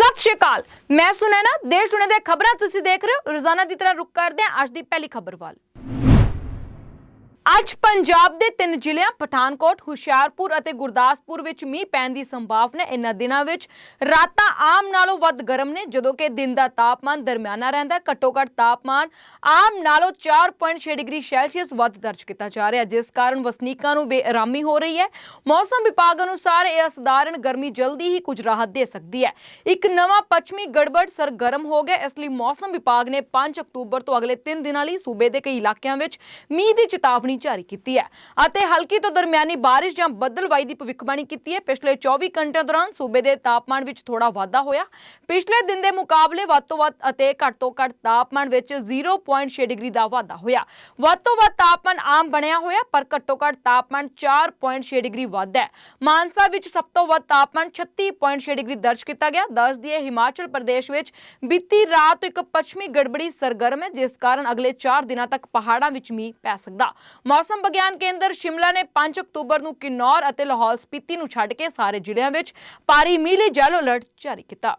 ਸਤਿ ਸ਼੍ਰੀ ਅਕਾਲ। ਮੈਂ ਸੁਨੈਨਾ ਦੇਸ਼ ਦੁਨੀਆ ਦੇ ਖਬਰਾਂ ਤੁਸੀਂ ਦੇਖ ਰਹੇ ਹੋ। ਰੋਜ਼ਾਨਾ ਦੀ ਤਰ੍ਹਾਂ ਰੁਕ ਕਰਦੇ ਹਾਂ। ਅੱਜ ਦੀ ਪਹਿਲੀ ਖਬਰ ਵੱਲ। ਅੱਜ ਪੰਜਾਬ ਦੇ ਤਿੰਨ ਜ਼ਿਲ੍ਹਿਆਂ ਪਠਾਨਕੋਟ, ਹੁਸ਼ਿਆਰਪੁਰ ਅਤੇ ਗੁਰਦਾਸਪੁਰ ਵਿੱਚ ਮੀਂਹ ਪੈਣ ਦੀ ਸੰਭਾਵਨਾ ਹੈ। ਇਹਨਾਂ ਦਿਨਾਂ ਵਿੱਚ ਰਾਤਾਂ ਆਮ ਨਾਲੋਂ ਵੱਧ ਗਰਮ ਨੇ, ਜਦੋਂ ਕਿ ਦਿਨ ਦਾ ਤਾਪਮਾਨ ਦਰਮਿਆਨਾ ਰਹਿੰਦਾ ਹੈ ਘੱਟੋ-ਘੱਟ ਤਾਪਮਾਨ ਆਮ ਨਾਲੋਂ 4.6 ਡਿਗਰੀ ਸੈਲਸੀਅਸ ਵੱਧ ਦਰਜ ਕੀਤਾ ਜਾ ਰਿਹਾ ਜਿਸ ਕਾਰਨ ਵਸਨੀਕਾਂ ਨੂੰ ਬੇਆਰਾਮੀ ਹੋ ਰਹੀ ਹੈ ਮੌਸਮ ਵਿਭਾਗ ਅਨੁਸਾਰ ਇਹ ਅਸਧਾਰਨ ਗਰਮੀ ਜਲਦੀ ਹੀ ਕੁਝ ਰਾਹਤ ਦੇ ਸਕਦੀ ਹੈ ਇੱਕ ਨਵਾਂ ਪੱਛਮੀ ਗੜਬੜ ਸਰਗਰਮ ਹੋ ਗਿਆ, ਇਸ ਲਈ ਮੌਸਮ ਵਿਭਾਗ ਨੇ 5 ਅਕਤੂਬਰ ਤੋਂ ਅਗਲੇ 3 ਦਿਨਾਂ ਲਈ ਸੂਬੇ ਦੇ ਕਈ ਇਲਾਕਿਆਂ ਵਿੱਚ ਮੀਂਹ ਦੀ ਚੇਤਾਵਨੀ ਜਾਰੀ ਕੀਤੀ ਹੈ। ਅਤੇ ਹਲਕੀ ਤੋਂ ਦਰਮਿਆਨੀ ਬਾਰਿਸ਼ ਜਾਂ ਬੱਦਲਵਾਈ ਦੀ ਭਵਿੱਖਬਾਣੀ ਕੀਤੀ ਹੈ। ਪਿਛਲੇ 24 ਘੰਟਿਆਂ ਦੌਰਾਨ ਸੂਬੇ ਦੇ ਤਾਪਮਾਨ ਵਿੱਚ ਥੋੜਾ ਵਾਧਾ ਹੋਇਆ। ਪਿਛਲੇ ਦਿਨ ਦੇ ਮੁਕਾਬਲੇ ਵੱਧ ਤੋਂ ਵੱਧ ਅਤੇ ਘੱਟ ਤੋਂ ਘੱਟ ਤਾਪਮਾਨ ਵਿੱਚ 0.6 ਡਿਗਰੀ ਦਾ ਵਾਧਾ ਹੋਇਆ। ਵੱਧ ਤੋਂ ਵੱਧ ਤਾਪਮਾਨ ਆਮ ਬਣਿਆ ਹੋਇਆ, ਪਰ ਘੱਟੋ ਘੱਟ ਤਾਪਮਾਨ 4.6 ਡਿਗਰੀ ਵੱਧ ਹੈ। ਮਾਨਸਾ ਵਿੱਚ ਸਭ ਤੋਂ ਵੱਧ ਤਾਪਮਾਨ 36.6 ਡਿਗਰੀ ਦਰਜ ਕੀਤਾ ਗਿਆ। ਦੱਸ ਦਈਏ, ਹਿਮਾਚਲ ਪ੍ਰਦੇਸ਼ ਵਿੱਚ ਬੀਤੀ ਰਾਤ ਇੱਕ ਪੱਛਮੀ ਗੜਬੜੀ ਸਰਗਰਮ ਹੈ, ਜਿਸ ਕਾਰਨ ਅਗਲੇ 4 ਦਿਨਾਂ ਤੱਕ ਪਹਾੜਾਂ ਵਿੱਚ ਮੀਂਹ ਪੈ ਸਕਦਾ। ਮੌਸਮ ਵਿਗਿਆਨ ਕੇਂਦਰ ਸ਼ਿਮਲਾ ਨੇ 5 ਅਕਤੂਬਰ ਨੂੰ ਕਿਨੌਰ ਅਤੇ ਲਾਹੌਲ ਸਪੀਤੀ ਨੂੰ ਛੱਡ ਕੇ ਸਾਰੇ ਜ਼ਿਲ੍ਹਿਆਂ ਵਿੱਚ ਭਾਰੀ ਮੀਂਹ ਲਈ ਯੈਲੋ ਅਲਰਟ ਜਾਰੀ ਕੀਤਾ।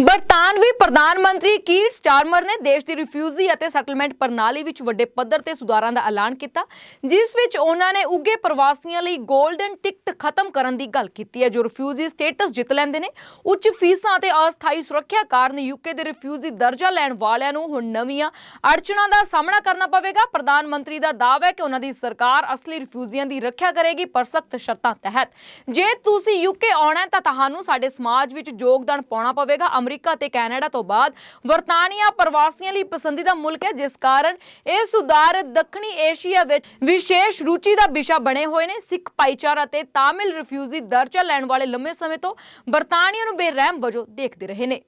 ਬਰਤਾਨਵੀ ਪ੍ਰਧਾਨ ਮੰਤਰੀ ਕੀਰ ਸਟਾਰਮਰ ਨੇ ਦੇਸ਼ ਦੀ ਰਿਫਿਊਜੀ ਅਤੇ ਸੈਟਲਮੈਂਟ ਪ੍ਰਣਾਲੀ ਵਿੱਚ ਵੱਡੇ ਪੱਧਰ ਤੇ ਸੁਧਾਰਾਂ ਦਾ ਐਲਾਨ ਕੀਤਾ, ਜਿਸ ਵਿੱਚ ਉਹਨਾਂ ਨੇ ਉੱਗੇ ਪ੍ਰਵਾਸੀਆਂ ਲਈ 골ਡਨ ਟਿਕਟ ਖਤਮ ਕਰਨ ਦੀ ਗੱਲ ਕੀਤੀ ਹੈ, ਜੋ ਰਿਫਿਊਜੀ ਸਟੇਟਸ ਜਿੱਤ ਲੈਂਦੇ ਨੇ। ਉੱਚ ਫੀਸਾਂ ਅਤੇ ਅਸਥਾਈ ਸੁਰੱਖਿਆ ਕਾਰਨ ਯੂਕੇ ਦੇ ਰਿਫਿਊਜੀ ਦਰਜਾ ਲੈਣ ਵਾਲਿਆਂ ਨੂੰ ਹੁਣ ਨਵੀਆਂ ਅੜਚਣਾਂ ਦਾ ਸਾਹਮਣਾ ਕਰਨਾ ਪਵੇਗਾ। ਪ੍ਰਧਾਨ ਮੰਤਰੀ ਦਾ ਦਾਅਵਾ ਹੈ ਕਿ ਉਹਨਾਂ ਦੀ ਸਰਕਾਰ ਅਸਲੀ ਰਿਫਿਊਜੀਆਂ ਦੀ ਰੱਖਿਆ ਕਰੇਗੀ, ਪਰ ਸਖਤ ਸ਼ਰਤਾਂ ਤਹਿਤ। ਜੇ ਤੁਸੀਂ ਯੂਕੇ ਆਉਣਾ ਹੈ ਤਾਂ ਤੁਹਾਨੂੰ ਸਾਡੇ ਸਮਾਜ ਵਿੱਚ ਯੋਗਦਾਨ ਪਾਉਣਾ ਪਵੇਗਾ। ਅਮਰੀਕਾ ਤੇ ਕੈਨੇਡਾ ਤੋਂ ਬਾਅਦ ਵਰਤਾਨੀਆ ਪ੍ਰਵਾਸੀਆਂ ਲਈ ਪਸੰਦੀਦਾ ਮੁਲਕ ਹੈ, ਜਿਸ ਕਾਰਨ ਇਹ ਸੁਧਾਰ ਦੱਖਣੀ ਏਸ਼ੀਆ ਵਿੱਚ ਵਿਸ਼ੇਸ਼ ਰੁਚੀ ਦਾ ਵਿਸ਼ਾ ਬਣੇ ਹੋਏ ਨੇ। ਸਿੱਖ ਭਾਈਚਾਰਾ ਤੇ ਤਾਮਿਲ ਰਿਫਿਊਜੀ ਦਰਜਾ ਲੈਣ ਵਾਲੇ ਲੰਮੇ ਸਮੇਂ ਤੋਂ ਬਰਤਾਨੀਆ ਨੂੰ ਬੇਰਹਿਮ ਵਜੋਂ ਦੇਖਦੇ ਰਹੇ ਨੇ।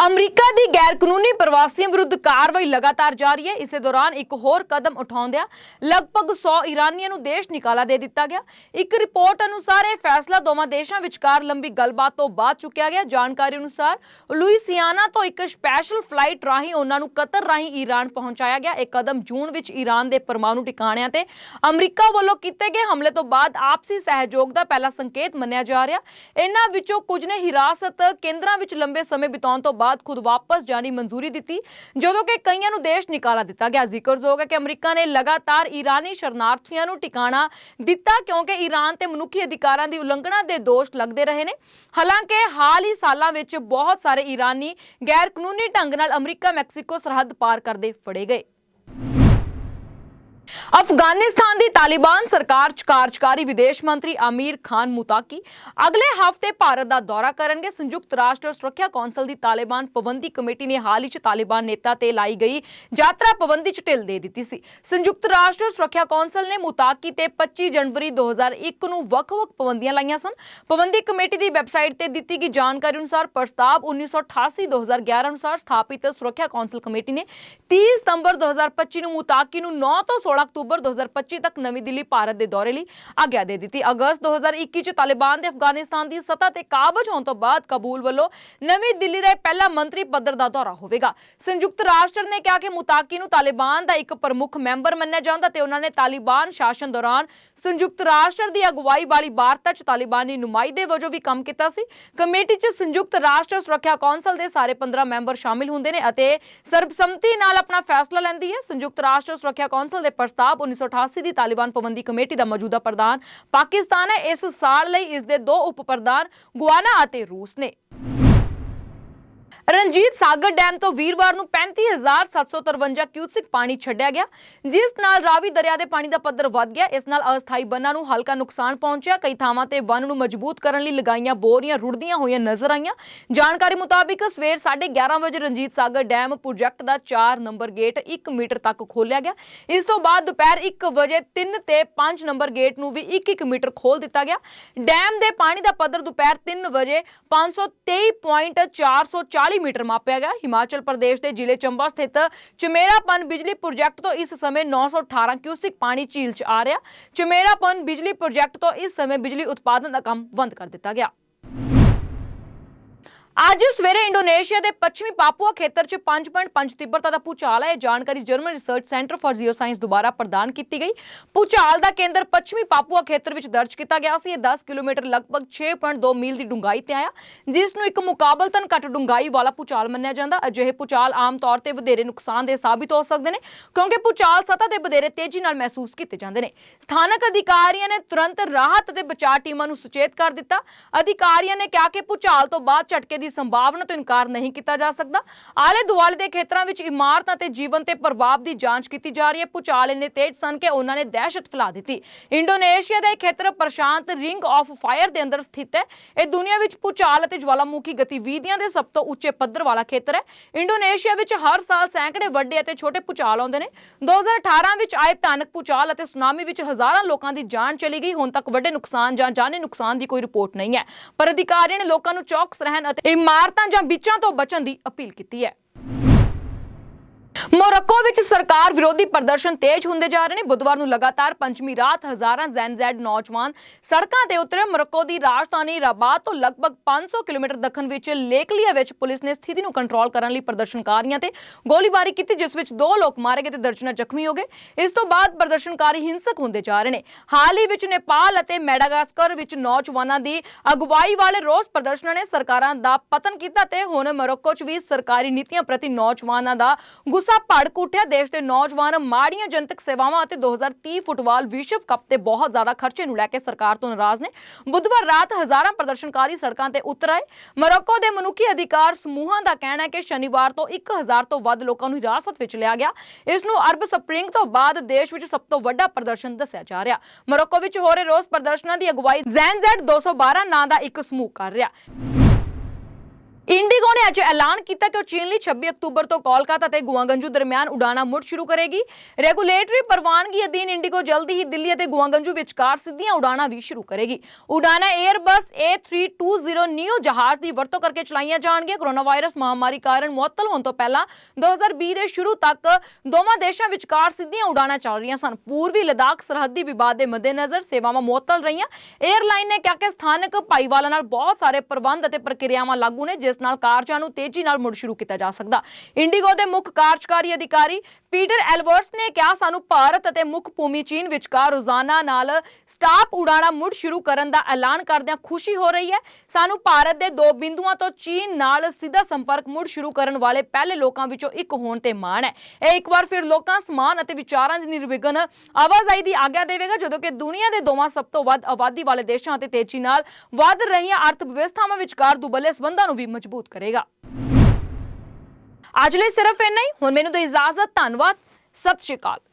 ਅਮਰੀਕਾ ਦੀ ਗੈਰ ਕਾਨੂੰਨੀ ਪ੍ਰਵਾਸੀਆਂ ਵਿਰੁੱਧ ਕਾਰਵਾਈ ਲਗਾਤਾਰ ਜਾਰੀ ਹੈ। ਇਸੇ ਦੌਰਾਨ ਇੱਕ ਹੋਰ ਕਦਮ ਉਠਾਉਂਦਿਆਂ ਲਗਭਗ 100 ਇਰਾਨੀਆਂ ਨੂੰ ਦੇਸ਼ ਨਿਕਾਲਾ ਦੇ ਦਿੱਤਾ ਗਿਆ। ਇੱਕ ਰਿਪੋਰਟ ਅਨੁਸਾਰ ਇਹ ਫੈਸਲਾ ਦੋਵਾਂ ਦੇਸ਼ਾਂ ਵਿਚਕਾਰ ਲੰਬੀ ਗੱਲਬਾਤ ਤੋਂ ਬਾਅਦ ਚੁੱਕਿਆ ਗਿਆ। ਜਾਣਕਾਰੀ ਅਨੁਸਾਰ ਲੁਈਸੀਆਨਾ ਤੋਂ ਇੱਕ ਸਪੈਸ਼ਲ ਫਲਾਈਟ ਰਾਹੀਂ ਉਹਨਾਂ ਨੂੰ ਕਤਰ ਰਾਹੀਂ ਈਰਾਨ ਪਹੁੰਚਾਇਆ ਗਿਆ। ਇਹ ਕਦਮ ਜੂਨ ਵਿੱਚ ਈਰਾਨ ਦੇ ਪਰਮਾਣੂ ਟਿਕਾਣਿਆਂ ਤੇ ਅਮਰੀਕਾ ਵੱਲੋਂ ਕੀਤੇ ਗਏ ਹਮਲੇ ਤੋਂ ਬਾਅਦ ਆਪਸੀ ਸਹਿਯੋਗ ਦਾ ਪਹਿਲਾ ਸੰਕੇਤ ਮੰਨਿਆ ਜਾ ਰਿਹਾ। ਇਹਨਾਂ ਵਿੱਚੋਂ ਕੁਝ ਨੇ ਹਿਰਾਸਤ ਕੇਂਦਰਾਂ ਵਿੱਚ ਲੰਬੇ ਸਮੇਂ ਬਿਤਾਉਣ ਤੋਂ ਬਾਅਦ ਖੁਦ ਵਾਪਸ ਜਾਣ ਦੀ ਮਨਜ਼ੂਰੀ ਦਿੱਤੀ, ਜਦੋਂ ਕਿ ਕਈਆਂ ਨੂੰ ਦੇਸ਼ ਨਿਕਾਲਾ ਦਿੱਤਾ ਗਿਆ। ਜ਼ਿਕਰਯੋਗ ਹੈ ਕਿ ਅਮਰੀਕਾ ਨੇ ਲਗਾਤਾਰ ਈਰਾਨੀ ਸ਼ਰਨਾਰਥੀਆਂ ਨੂੰ ਟਿਕਾਣਾ ਦਿੱਤਾ, ਕਿਉਂਕਿ ਈਰਾਨ ਤੇ ਮਨੁੱਖੀ ਅਧਿਕਾਰਾਂ ਦੀ ਉਲੰਘਣਾ ਦੇ ਦੋਸ਼ ਲੱਗਦੇ ਰਹੇ ਨੇ। ਹਾਲਾਂਕਿ ਹਾਲ ਹੀ ਸਾਲਾਂ ਵਿੱਚ ਬਹੁਤ ਸਾਰੇ ਈਰਾਨੀ ਗੈਰ ਕਾਨੂੰਨੀ ਢੰਗ ਨਾਲ ਅਮਰੀਕਾ ਮੈਕਸੀਕੋ ਸਰਹੱਦ ਪਾਰ ਕਰਦੇ ਫੜੇ ਗਏ। ਅਫਗਾਨਿਸਤਾਨ ਦੀ ਤਾਲਿਬਾਨ ਸਰਕਾਰ ਚ ਕਾਰਜਕਾਰੀ ਵਿਦੇਸ਼ ਮੰਤਰੀ ਅਮੀਰ ਖਾਨ ਮੁਤਾਕੀ ਅਗਲੇ ਹਫ਼ਤੇ ਭਾਰਤ ਦਾ ਦੌਰਾ ਕਰਨਗੇ। ਸੰਯੁਕਤ ਰਾਸ਼ਟਰ ਸੁਰੱਖਿਆ ਕੌਂਸਲ ਦੀ ਤਾਲਿਬਾਨ ਪਾਬੰਦੀ ਕਮੇਟੀ ਨੇ ਹਾਲ ਹੀ ਚ ਤਾਲਿਬਾਨ ਨੇਤਾ ਤੇ ਲਾਈ ਗਈ ਯਾਤਰਾ ਪਾਬੰਦੀ ਚ ਢਿੱਲ ਦੇ ਦਿੱਤੀ ਸੀ। ਸੰਯੁਕਤ ਰਾਸ਼ਟਰ ਸੁਰੱਖਿਆ ਕੌਂਸਲ ਨੇ ਮੁਤਾਕੀ ਤੇ 25 ਜਨਵਰੀ 2001 ਨੂੰ ਵੱਖ-ਵੱਖ ਪਾਬੰਦੀਆਂ ਲਾਈਆਂ ਸਨ। ਪਾਬੰਦੀ ਕਮੇਟੀ ਦੀ ਵੈਬਸਾਈਟ ਤੇ ਦਿੱਤੀ ਗਈ ਜਾਣਕਾਰੀ ਅਨੁਸਾਰ ਪ੍ਰਸਤਾਵ 1988-2011 ਅਨੁਸਾਰ ਸਥਾਪਿਤ ਸੁਰੱਖਿਆ ਕੌਂਸਲ ਕਮੇਟੀ ਨੇ 30 ਸਤੰਬਰ 2025 ਨੂੰ ਮੁਤਾਕੀ ਨੂੰ 9 ਤੋਂ 16 ਅਕਤੂਬਰ 2025 ਤੱਕ ਨਵੀਂ ਦਿੱਲੀ ਭਾਰਤ ਦੇ ਦੌਰੇ ਲਈ ਆਗਿਆ ਦੇ ਦਿੱਤੀ। ਅਗਸਤ 2021 ਚ ਤਾਲਿਬਾਨ ਦੇ ਅਫਗਾਨਿਸਤਾਨ ਦੀ ਸੱਤਾ ਤੇ ਕਾਬਜ ਹੋਣ ਤੋਂ ਬਾਅਦ ਕਬੂਲ ਵੱਲੋਂ ਨਵੀਂ ਦਿੱਲੀ ਦਾ ਪਹਿਲਾ ਮੰਤਰੀ ਪੱਧਰ ਦਾ ਦੌਰਾ ਹੋਵੇਗਾ। ਸੰਯੁਕਤ ਰਾਸ਼ਟਰ ਨੇ ਕਿਹਾ ਕਿ ਮੁਤਾਕੀ ਨੂੰ ਤਾਲਿਬਾਨ ਦਾ ਇੱਕ ਪ੍ਰਮੁੱਖ ਮੈਂਬਰ ਮੰਨਿਆ ਜਾਂਦਾ ਤੇ ਉਹਨਾਂ ਨੇ ਤਾਲਿਬਾਨ ਸ਼ਾਸਨ ਦੌਰਾਨ ਸੰਯੁਕਤ ਰਾਸ਼ਟਰ ਦੀ ਅਗਵਾਈ ਵਾਲੀ ਵਾਰਤਾ ਚ ਤਾਲਿਬਾਨੀ ਨੁਮਾਇੰਦੇ ਵਜੋਂ ਵੀ ਕੰਮ ਕੀਤਾ ਸੀ। ਕਮੇਟੀ ਚ ਸੰਯੁਕਤ ਰਾਸ਼ਟਰ ਸੁਰੱਖਿਆ ਕੌਂਸਲ ਦੇ ਸਾਰੇ 15 ਮੈਂਬਰ ਸ਼ਾਮਿਲ ਹੁੰਦੇ ਨੇ ਅਤੇ ਸਰਬਸੰਮਤੀ ਨਾਲ ਆਪਣਾ ਫੈਸਲਾ ਲੈਂਦੀ ਹੈ। ਸੰਯੁਕਤ ਰਾਸ਼ਟਰ ਸੁਰੱਖਿਆ ਕੌਂਸਲ ਦੇ ਪ੍ਰਸਤਾਵ 1988 ਦੀ ਤਾਲਿਬਾਨ ਪਾਬੰਦੀ ਕਮੇਟੀ ਦਾ ਮੌਜੂਦਾ ਪ੍ਰਧਾਨ ਪਾਕਿਸਤਾਨ ਹੈ। ਇਸ ਸਾਲ ਲਈ ਇਸ ਦੇ ਦੋ ਉਪ ਪ੍ਰਧਾਨ ਗੁਆਨਾ ਅਤੇ ਰੂਸ ਨੇ। ਰਣਜੀਤ ਸਾਗਰ ਡੈਮ ਤੋਂ ਵੀਰਵਾਰ ਨੂੰ 35753 ਕਿਊਸਿਕ ਪਾਣੀ ਛੱਡਿਆ ਗਿਆ, ਜਿਸ ਨਾਲ ਰਾਵੀ ਦਰਿਆ ਦੇ ਪਾਣੀ ਦਾ ਪੱਧਰ ਵੱਧ ਗਿਆ। ਇਸ ਨਾਲ ਅਸਥਾਈ ਬੰਨਾਂ ਨੂੰ ਹਲਕਾ ਨੁਕਸਾਨ ਪਹੁੰਚਿਆ। ਕਈ ਥਾਵਾਂ ਤੇ ਬੰਨ ਨੂੰ ਮਜ਼ਬੂਤ ਕਰਨ ਲਈ ਲਗਾਈਆਂ ਬੋਰੀਆਂ ਰੁੜਦੀਆਂ ਹੋਈਆਂ ਨਜ਼ਰ ਆਈਆਂ। ਜਾਣਕਾਰੀ ਮੁਤਾਬਿਕ ਸਵੇਰ 11:30 ਵਜੇ ਰਣਜੀਤ ਸਾਗਰ ਡੈਮ ਪ੍ਰੋਜੈਕਟ ਦਾ 4 ਨੰਬਰ ਗੇਟ 1 ਮੀਟਰ ਤੱਕ ਖੋਲ੍ਹਿਆ ਗਿਆ। ਇਸ ਤੋਂ ਬਾਅਦ ਦੁਪਹਿਰ 1 ਵਜੇ 3 ਤੇ 5 ਨੰਬਰ ਗੇਟ ਨੂੰ ਵੀ 1-1 ਮੀਟਰ ਖੋਲ ਦਿੱਤਾ ਗਿਆ। ਡੈਮ ਦੇ ਪਾਣੀ ਦਾ ਪੱਧਰ ਦੁਪਹਿਰ 3 ਵਜੇ 523.440 ਮੀਟਰ ਮਾਪਿਆ ਗਿਆ। ਹਿਮਾਚਲ ਪ੍ਰਦੇਸ਼ ਦੇ ਜ਼ਿਲ੍ਹੇ ਚੰਬਾ ਸਥਿਤ ਚਮੇਰਾਪਨ ਬਿਜਲੀ ਪ੍ਰੋਜੈਕਟ ਤੋਂ ਇਸ ਸਮੇਂ 918 ਕਿਊਸਿਕ ਪਾਣੀ ਝੀਲ 'ਚ ਆ ਰਿਹਾ। ਚਮੇਰਾਪਨ ਬਿਜਲੀ ਪ੍ਰੋਜੈਕਟ ਤੋਂ ਇਸ ਸਮੇਂ ਬਿਜਲੀ ਉਤਪਾਦਨ ਦਾ ਕੰਮ ਬੰਦ ਕਰ ਦਿੱਤਾ ਗਿਆ। ਅੱਜ ਸਵੇਰੇ ਇੰਡੋਨੇਸ਼ੀਆ ਦੇ ਪੱਛਮੀ ਪਾਪੂਆ ਖੇਤਰ 'ਚ 5.5 ਤੀਬਰਤਾ ਦਾ ਭੂਚਾਲ ਹੈ। ਇਹ ਜਾਣਕਾਰੀ German research centre for geoscience ਦੁਆਰਾ ਪ੍ਰਦਾਨ ਕੀਤੀ ਗਈ। ਭੂਚਾਲ ਦਾ ਕੇਂਦਰ ਪੱਛਮੀ ਪਾਪੂਆ ਖੇਤਰ ਵਿੱਚ ਦਰਜ ਕੀਤਾ ਗਿਆ ਸੀ। ਇਹ 10 ਕਿਲੋਮੀਟਰ ਲਗਭਗ 6.2 ਮੀਲ ਦੀ ਡੂੰਘਾਈ ਤੇ ਆਇਆ, ਜਿਸ ਨੂੰ ਇੱਕ ਮੁਕਾਬਲਤਨ ਘੱਟ ਡੂੰਘਾਈ ਵਾਲਾ ਭੂਚਾਲ ਮੰਨਿਆ ਜਾਂਦਾ। ਅਜਿਹੇ ਭੂਚਾਲ ਆਮ ਤੌਰ ਤੇ ਵਧੇਰੇ ਨੁਕਸਾਨਦੇਹ ਸਾਬਿਤ ਹੋ ਸਕਦੇ ਨੇ, ਕਿਉਂਕਿ ਭੂਚਾਲ ਸਤ੍ਹਾ ਦੇ ਵਧੇਰੇ ਤੇਜ਼ੀ ਨਾਲ ਮਹਿਸੂਸ ਕੀਤੇ ਜਾਂਦੇ ਨੇ। ਸਥਾਨਕ ਅਧਿਕਾਰੀਆਂ ਨੇ ਤੁਰੰਤ ਰਾਹਤ ਅਤੇ ਬਚਾਅ ਟੀਮਾਂ ਨੂੰ ਸੁਚੇਤ ਕਰ ਦਿੱਤਾ। ਅਧਿਕਾਰੀਆਂ ਨੇ ਕਿਹਾ ਕਿ ਭੂਚਾਲ ਤੋਂ ਬਾਅਦ ਝਟਕੇ ਦੀ ਸੰਭਾਵਨਾ ਤੋਂ ਇਨਕਾਰ ਨਹੀਂ ਕੀਤਾ ਜਾ ਸਕਦਾ। ਆਲੇ ਦੁਆਲੇ ਦੇ ਖੇਤਰਾਂ ਵਿੱਚ ਇਮਾਰਤਾਂ ਤੇ ਜੀਵਨ ਤੇ ਪ੍ਰਭਾਵ ਦੀ ਜਾਂਚ ਕੀਤੀ ਜਾ ਰਹੀ ਹੈ। ਭੂਚਾਲ ਇੰਨੇ ਤੇਜ਼ ਸਨ ਕਿ ਉਹਨਾਂ ਨੇ ਦਹਿਸ਼ਤ ਫੈਲਾ ਦਿੱਤੀ। ਇੰਡੋਨੇਸ਼ੀਆ ਦਾ ਇਹ ਖੇਤਰ ਪ੍ਰਸ਼ਾਂਤ ਰਿੰਗ ਆਫ ਫਾਇਰ ਦੇ ਅੰਦਰ ਸਥਿਤ ਹੈ। ਇਹ ਦੁਨੀਆ ਵਿੱਚ ਭੂਚਾਲ ਅਤੇ ਜਵਾਲਾਮੁਖੀ ਗਤੀਵਿਧੀਆਂ ਦੇ ਸਭ ਤੋਂ ਉੱਚੇ ਪੱਧਰ ਵਾਲਾ ਖੇਤਰ ਹੈ। ਇੰਡੋਨੇਸ਼ੀਆ ਵਿੱਚ ਹਰ ਸਾਲ ਸੈਂਕੜੇ ਵੱਡੇ ਅਤੇ ਛੋਟੇ ਭੂਚਾਲ ਆਉਂਦੇ ਨੇ। 2018 ਵਿੱਚ ਆਏ ਭਿਆਨਕ ਭੂਚਾਲ ਅਤੇ ਸੁਨਾਮੀ ਵਿੱਚ ਹਜ਼ਾਰਾਂ ਲੋਕਾਂ ਦੀ ਜਾਨ ਚਲੀ ਗਈ। ਹੁਣ ਤੱਕ ਵੱਡੇ ਨੁਕਸਾਨ ਜਾਂ ਜਾਨੀ ਨੁਕਸਾਨ ਦੀ ਕੋਈ ਰਿਪੋਰਟ ਨਹੀਂ ਹੈ। ਪਰ ਅਧਿਕਾਰੀਆਂ ਨੇ ਲੋਕਾਂ ਨੂੰ ਚੌਕਸ ਰਹਿਣ ਅਤੇ ਇਮਾਰਤਾਂ ਜਾਂ ਬਿੱਚਾਂ ਤੋਂ ਬਚਣ ਦੀ ਅਪੀਲ ਕੀਤੀ ਹੈ। ਮੋਰੱਕੋ ਵਿੱਚ ਸਰਕਾਰ ਵਿਰੋਧੀ ਪ੍ਰਦਰਸ਼ਨ ਤੇਜ਼ ਹੁੰਦੇ ਜਾ ਰਹੇ ਨੇ। ਬੁੱਧਵਾਰ ਨੂੰ ਲਗਾਤਾਰ ਪੰਜਵੀਂ ਰਾਤ ਹਜ਼ਾਰਾਂ ਜ਼ੈਨਜ਼ੈਡ ਨੌਜਵਾਨ ਸੜਕਾਂ ਤੇ ਉਤਰੇ। ਮੋਰੱਕੋ ਦੀ ਰਾਜਧਾਨੀ ਰਾਬਾਤ ਤੋਂ ਲਗਭਗ 500 ਕਿਲੋਮੀਟਰ ਦੱਖਣ ਵਿੱਚ ਲੇਕਲੀਆ ਵਿੱਚ ਪੁਲਿਸ ਨੇ ਸਥਿਤੀ ਨੂੰ ਕੰਟਰੋਲ ਕਰਨ ਲਈ ਪ੍ਰਦਰਸ਼ਨਕਾਰੀਆਂ ਤੇ ਗੋਲੀਬਾਰੀ ਕੀਤੀ, ਜਿਸ ਵਿੱਚ ਦੋ ਲੋਕ ਮਾਰੇ ਗਏ ਤੇ ਦਰਜਨਾਂ ਜ਼ਖਮੀ ਹੋ ਗਏ। ਇਸ ਤੋਂ ਬਾਅਦ ਪ੍ਰਦਰਸ਼ਨਕਾਰੀ ਹਿੰਸਕ ਹੁੰਦੇ ਜਾ ਰਹੇ ਨੇ। ਹਾਲ ਹੀ ਵਿੱਚ ਨੇਪਾਲ ਅਤੇ ਮੈਡਾਗਾਸਕਰ ਵਿੱਚ ਨੌਜਵਾਨਾਂ ਦੀ ਅਗਵਾਈ ਵਾਲੇ ਰੋਸ ਪ੍ਰਦਰਸ਼ਨਾਂ ਨੇ ਸਰਕਾਰਾਂ ਦਾ ਪਤਨ ਕੀਤਾ ਤੇ ਹੁਣ ਮੋਰੱਕੋ 'ਚ ਵੀ ਸਰਕਾਰੀ ਨੀਤੀਆਂ ਪ੍ਰਤੀ ਨੌਜਵਾਨਾਂ ਦਾ ਗੁੱਸਾ ਭੜਕ ਉੱਠਿਆ ਦੇਸ਼ ਦੇ ਨੌਜਵਾਨ ਮਾੜੀਆਂ ਜਨਤਕ ਸੇਵਾਵਾਂ ਅਤੇ 2030 ਫੁੱਟਬਾਲ ਵਿਸ਼ਵ ਕੱਪ ਤੇ ਬਹੁਤ ਜ਼ਿਆਦਾ ਖਰਚੇ ਨੂੰ ਲੈ ਕੇ ਸਰਕਾਰ ਤੋਂ ਨਾਰਾਜ਼ ਨੇ। ਬੁੱਧਵਾਰ ਰਾਤ ਹਜ਼ਾਰਾਂ ਪ੍ਰਦਰਸ਼ਨਕਾਰੀ ਸੜਕਾਂ ਤੇ ਉਤਰ ਆਏ। ਮੋਰੱਕੋ ਦੇ ਮਨੁੱਖੀ ਅਧਿਕਾਰ ਸਮੂਹਾਂ ਦਾ ਕਹਿਣਾ ਹੈ ਕਿ ਸ਼ਨੀਵਾਰ ਤੋਂ 1000 ਤੋਂ ਵੱਧ ਲੋਕਾਂ ਨੂੰ ਹਿਰਾਸਤ ਵਿੱਚ ਲਿਆ ਗਿਆ। ਇਸ ਨੂੰ ਅਰਬ ਸਪਰਿੰਗ ਤੋਂ ਬਾਅਦ ਦੇਸ਼ ਵਿੱਚ ਸਭ ਤੋਂ ਵੱਡਾ ਪ੍ਰਦਰਸ਼ਨ ਦੱਸਿਆ ਜਾ ਰਿਹਾ। ਮੋਰੋਕੋ ਵਿੱਚ ਹੋ ਰਹੇ ਰੋਸ ਪ੍ਰਦਰਸ਼ਨਾਂ ਦੀ ਅਗਵਾਈ ਜ਼ੈਨਜ਼ੈਡ 212 ਨਾਂ ਦਾ ਇੱਕ ਸਮੂਹ ਕਰ ਰਿਹਾ। ਇੰਡੀਗੋ ਨੇ ਅੱਜ ਐਲਾਨ ਕੀਤਾ ਕਿ ਉਹ ਚੀਨ ਲਈ 26 ਅਕਤੂਬਰ ਤੋਂ ਕੋਲਕਾਤਾ ਤੇ ਗੁਆਂਗੰਜੂ ਦਰਮਿਆਨ ਉਡਾਣਾਂ ਮੁੜ ਸ਼ੁਰੂ ਕਰੇਗੀ। ਰੈਗੂਲੇਟਰੀ ਪ੍ਰਵਾਨਗੀ ਅਧੀਨ ਇੰਡੀਗੋ ਜਲਦੀ ਹੀ ਦਿੱਲੀ ਅਤੇ ਗੁਆਂਗੰਜੂ ਵਿਚਕਾਰ ਸਿੱਧੀਆਂ ਉਡਾਣਾਂ ਵੀ ਸ਼ੁਰੂ ਕਰੇਗੀ। ਉਡਾਣਾਂ 에ਅਰਬਸ A320 ਨਿਓ ਜਹਾਜ਼ ਦੀ ਵਰਤੋਂ ਕਰਕੇ ਚਲਾਈਆਂ ਜਾਣਗੀਆਂ। ਕੋਰੋਨਾ ਵਾਇਰਸ ਮਹਾਮਾਰੀ ਕਾਰਨ ਮੁਅੱਤਲ ਹੋਣ ਤੋਂ ਪਹਿਲਾਂ 2020 ਦੇ ਸ਼ੁਰੂ ਤੱਕ ਦੋਵਾਂ ਦੇਸ਼ਾਂ ਵਿਚਕਾਰ ਸਿੱਧੀਆਂ ਉਡਾਣਾਂ ਚੱਲ ਰਹੀਆਂ ਸਨ। ਪੂਰਬੀ ਲਦਾਖ, ਸਰਹੱਦੀ ਵਿਵਾਦ ਦੇ ਮੱਦੇਨਜ਼ਰ ਸੇਵਾਵਾਂ ਮੁਅੱਤਲ ਰਹੀਆਂ। 에ਅਰਲਾਈਨ ਨੇ ਕਿਹਾ ਕਿ ਸਥਾਨਕ ਭਾਈਵਾਲਾਂ ਨਾਲ ਬਹੁਤ ਸਾਰੇ ਪ੍ਰਬੰਧ ਅਤੇ ਪ੍ਰਕਿਰਿਆਵਾਂ ਲਾਗੂ ਨੇ, ਜਿਸ ਨਾਲ ਕਾਰਜਾਂ ਨੂੰ ਤੇਜ਼ੀ ਨਾਲ ਮੁੜ ਸ਼ੁਰੂ ਕੀਤਾ ਜਾ ਸਕਦਾ। ਇੰਡੀਗੋ ਦੇ ਮੁੱਖ ਕਾਰਜਕਾਰੀ ਅਧਿਕਾਰੀ ਪੀਟਰ ਐਲਵਰਸ ਨੇ ਕਿਹਾ, ਸਾਨੂੰ ਭਾਰਤ ਅਤੇ ਮੁੱਖ ਭੂਮੀ ਚੀਨ ਵਿਚਕਾਰ ਰੋਜ਼ਾਨਾ ਨਾਲ ਸਟਾਪ ਉਡਾਣਾਂ ਮੁੜ ਸ਼ੁਰੂ ਕਰਨ ਦਾ ਐਲਾਨ ਕਰਦਿਆਂ ਖੁਸ਼ੀ ਹੋ ਰਹੀ ਹੈ। ਸਾਨੂੰ ਭਾਰਤ ਦੇ ਦੋ ਬਿੰਦੂਆਂ ਤੋਂ ਚੀਨ ਨਾਲ ਸਿੱਧਾ ਸੰਪਰਕ ਮੁੜ ਸ਼ੁਰੂ ਕਰਨ ਵਾਲੇ ਪਹਿਲੇ ਲੋਕਾਂ ਵਿੱਚੋਂ ਇੱਕ ਹੋਣ ਤੇ ਮਾਣ ਹੈ। ਇਹ ਇੱਕ ਵਾਰ ਫਿਰ ਲੋਕਾਂ ਸਮਾਨ ਅਤੇ ਵਿਚਾਰਾਂ ਦੀ ਨਿਰਵਿਘਨ ਆਵਾਜਾਈ ਦੀ ਆਗਿਆ ਦੇਵੇਗਾ, ਜਦੋਂ ਕਿ ਦੁਨੀਆ ਦੇ ਦੋਵਾਂ ਸਭ ਤੋਂ ਵੱਧ ਆਬਾਦੀ ਵਾਲੇ ਦੇਸ਼ਾਂ ਅਤੇ ਤੇਜ਼ੀ ਨਾਲ ਵੱਧ ਰਹੀਆਂ ਅਰਥ ਵਿਵਸਥਾਵਾਂ ਵਿਚਕਾਰ ਦੁਬੱਲੇ ਸਬੰਧਾਂ ਨੂੰ ਵੀ ਮਜ਼ਬੂਤ ਕਰੇਗਾ। ਅੱਜ ਲਈ ਸਿਰਫ ਇੰਨਾ ਹੀ। ਹੁਣ ਮੈਨੂੰ ਦੋ ਇਜਾਜ਼ਤ, ਧੰਨਵਾਦ। ਸਤਿ ਸ਼੍ਰੀ ਅਕਾਲ।